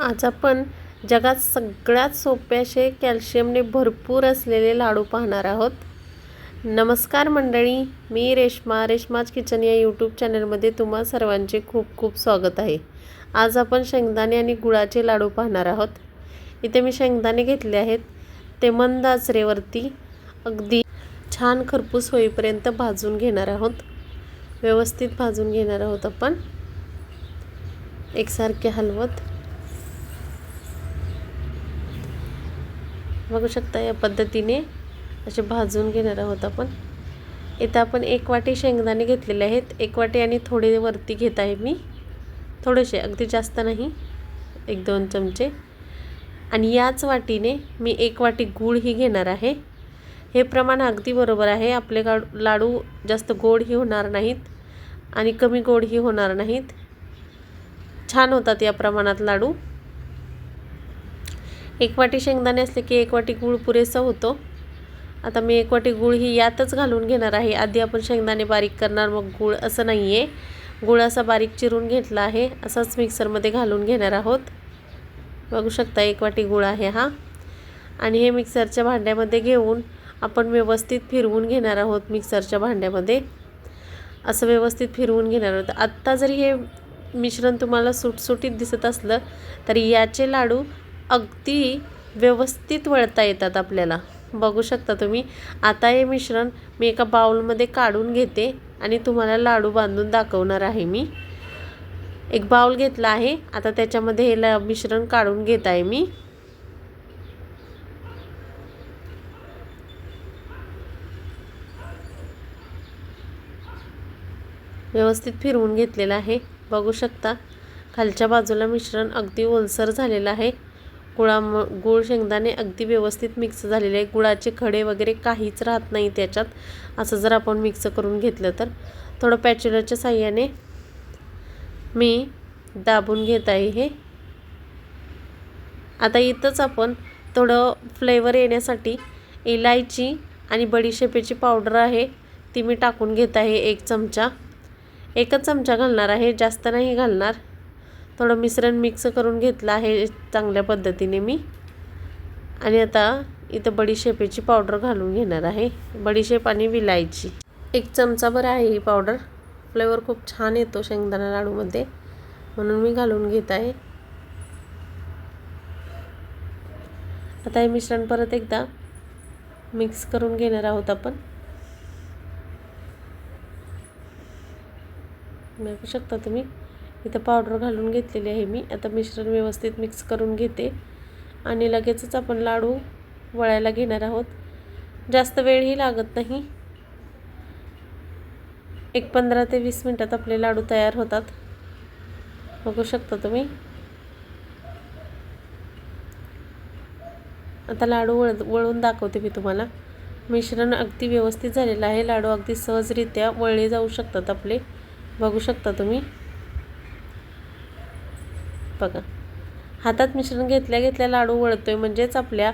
आज आपण जगात सगळ्यात सोपे असे कॅल्शियमने भरपूर असलेले लाडू पाहणार आहोत. नमस्कार मंडळी मी रेश्मा. रेश्माज किचन या यूट्यूब चॅनलमध्ये तुम्हा सर्वांचे खूप खूप स्वागत आहे. आज आपण शेंगदाणे आणि गुळाचे लाडू पाहणार आहोत. इथे मी शेंगदाणे घेतले आहेत ते मंद आचरेवरती. अगदी छान खरपूस होईपर्यंत भाजून घेणार आहोत. व्यवस्थित भाजून घेणार आहोत आपण. एकसारखे हलवत. बघू शकता या पद्धतीने असे भाजून घेणार आहोत आपण. इथं आपण एक वाटी शेंगदाणे घेतलेले आहेत. एक वाटी आणि थोडे वरती घेत आहे मी. थोडेसे अगदी जास्त नाही. एक दोन चमचे. आणि याच वाटीने मी एक वाटी गूळही घेणार आहे. हे प्रमाण अगदी बरोबर आहे. आपले गाडू लाडू जास्त गोडही होणार नाहीत आणि कमी गोडही होणार नाहीत. छान होतात या प्रमाणात लाडू. एक वाटी शेंगदाणे असले की एक वाटी गूळ पुरेसा होतो. आता मी एक वाटी गूळ ही यातच घालून घेणार आहे. आधी आपण शेंगदाणे बारीक करणार मग गूळ असं नाही आहे गूळ असा बारीक चिरून घेतला आहे. असाच मिक्सरमध्ये घालून घेणार आहोत. बघू शकता एक वाटी गूळ आहे हा. आणि हे मिक्सरच्या भांड्यामध्ये घेऊन आपण व्यवस्थित फिरवून घेणार आहोत मिक्सरच्या भांड्यामध्ये. असं व्यवस्थित फिरवून घेणार आहोत. आत्ता जरी हे मिश्रण तुम्हाला सुटसुटीत दिसत असलं तरी याचे लाडू अगदी व्यवस्थित वळता येतात आपल्याला. बघू शकता तुम्ही आता हे मिश्रण मी एका बाउलमध्ये काढून घेते आणि तुम्हाला लाडू बांधून दाखवणार आहे मी. एक बाउल घेतला आहे आता त्याच्यामध्ये हे ल मिश्रण काढून घेत आहे मी. व्यवस्थित फिरवून घेतलेलं आहे. बघू शकता खालच्या बाजूला मिश्रण अगदी ओलसर झालेलं आहे. गुळा गुळ शेंगदाणे अगदी व्यवस्थित मिक्स झालेले आहे गुळाचे खडे वगैरे काहीच राहत नाही त्याच्यात. असं जर आपण मिक्स करून घेतलं तर. थोडं पॅच्युलरच्या साह्याने मी दाबून घेत आहे हे. आता इथंच आपण थोडं फ्लेवर येण्यासाठी इलायची आणि बडीशेपेची पावडर आहे ती मी टाकून घेत आहे एक चमचा. एकच चमचा घालणार आहे. जास्त नाही घालणार. थोडं मिश्रण मिक्स करून घेतलं आहे चांगल्या पद्धतीने मी. आणि आता इथं बडीशेपेची पावडर घालून घेणार आहे. बडीशेप आणि विलायची. एक चमचाभर आहे ही पावडर. फ्लेवर खूप छान येतो शेंगदाणा लाडूमध्ये. म्हणून मी घालून घेत आहे. आता हे मिश्रण परत एकदा मिक्स करून घेणार आहोत आपण. बघू शकता तुम्ही? इथं पावडर घालून घेतलेली आहे मी. आता मिश्रण व्यवस्थित मिक्स करून घेते. आणि लगेचच आपण लाडू वळायला घेणार आहोत. जास्त वेळही लागत नाही. एक पंधरा ते वीस मिनटात आपले लाडू तयार होतात. बघू शकता तुम्ही. आता लाडू वळ वळून दाखवते मी तुम्हाला. मिश्रण अगदी व्यवस्थित झालेलं आहे. लाडू अगदी सहजरित्या वळले जाऊ शकतात आपले. बघू शकता तुम्ही. बघा. हातात मिश्रण घेतल्या घेतल्या लाडू वळतोय. म्हणजेच आपल्या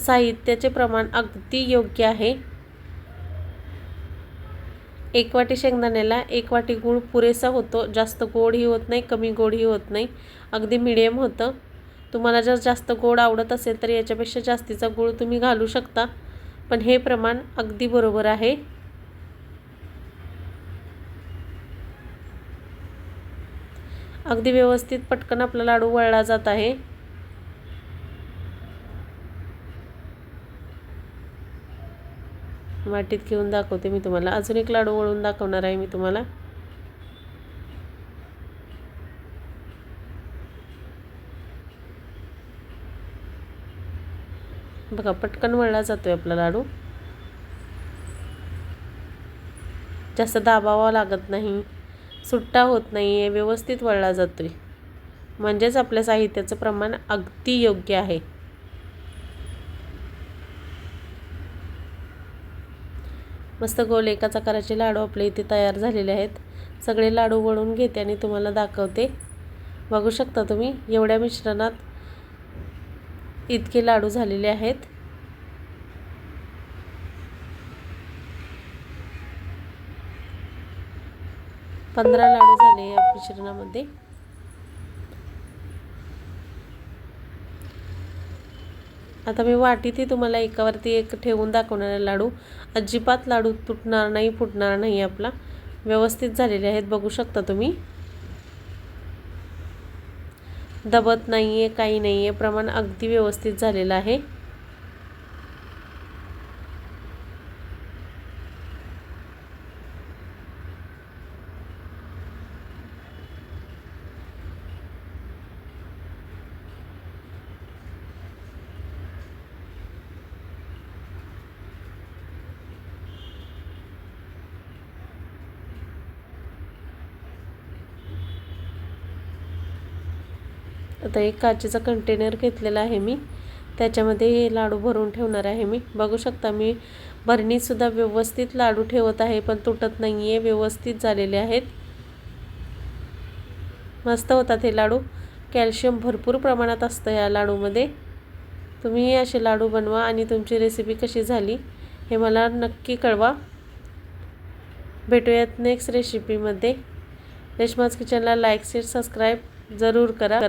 साहित्याचे प्रमाण अगदी योग्य आहे. एक वाटी शेंगदाण्याला एक वाटी गूळ पुरेसा होतो. जास्त गोडही होत नाही कमी गोडही होत नाही. अगदी मिडियम होतं. तुम्हाला जर जास्त गोड आवडत असेल तर याच्यापेक्षा जास्तीचा गूळ तुम्ही घालू शकता. पण हे प्रमाण अगदी बरोबर आहे. अगदी व्यवस्थित पटकन आपला लाडू वळला जात आहे. वाटीत घेऊन दाखवते मी तुम्हाला. अजून एक लाडू वळून दाखवणार आहे मी तुम्हाला. बघा पटकन वळला जातोय आपला लाडू. जास्त दाबावा लागत नाही. सुट्टा होत नाही आहे व्यवस्थित वळला जातो आहे म्हणजेच आपल्या साहित्याचं प्रमाण अगदी योग्य आहे. मस्त गोल एकाच आकाराचे लाडू आपले इथे तयार झालेले आहेत. सगळे लाडू वळून घेते आणि तुम्हाला दाखवते. बघू शकता तुम्ही एवढ्या मिश्रणात इतके लाडू झालेले आहेत. पंधरा लाडू झाले या मिश्रणामध्ये. आता मी वाटीतही तुम्हाला एकावरती एक ठेवून दाखवणार लाडू. अजिबात लाडू तुटणार नाही फुटणार नाही आपला. व्यवस्थित झालेले आहेत बघू शकता तुम्ही. दबत नाही आहे काही नाही आहे प्रमाण अगदी व्यवस्थित झालेलं आहे. आता एक काचेचा कंटेनर घेतलेला आहे मी. त्याच्यामध्ये हे लाडू भरून ठेवणार आहे मी. बघू शकता मी भरणीसुद्धा व्यवस्थित लाडू ठेवत आहे पण तुटत नाही आहे व्यवस्थित झालेले आहेत. मस्त होतात हे लाडू. कॅल्शियम भरपूर प्रमाणात असतं या लाडूमध्ये. तुम्ही असे लाडू बनवा आणि तुमची रेसिपी कशी झाली हे मला नक्की कळवा. भेटूयात नेक्स्ट रेसिपीमध्ये रेशमाज किचनला लाईक शेअर सबस्क्राईब जरूर करा.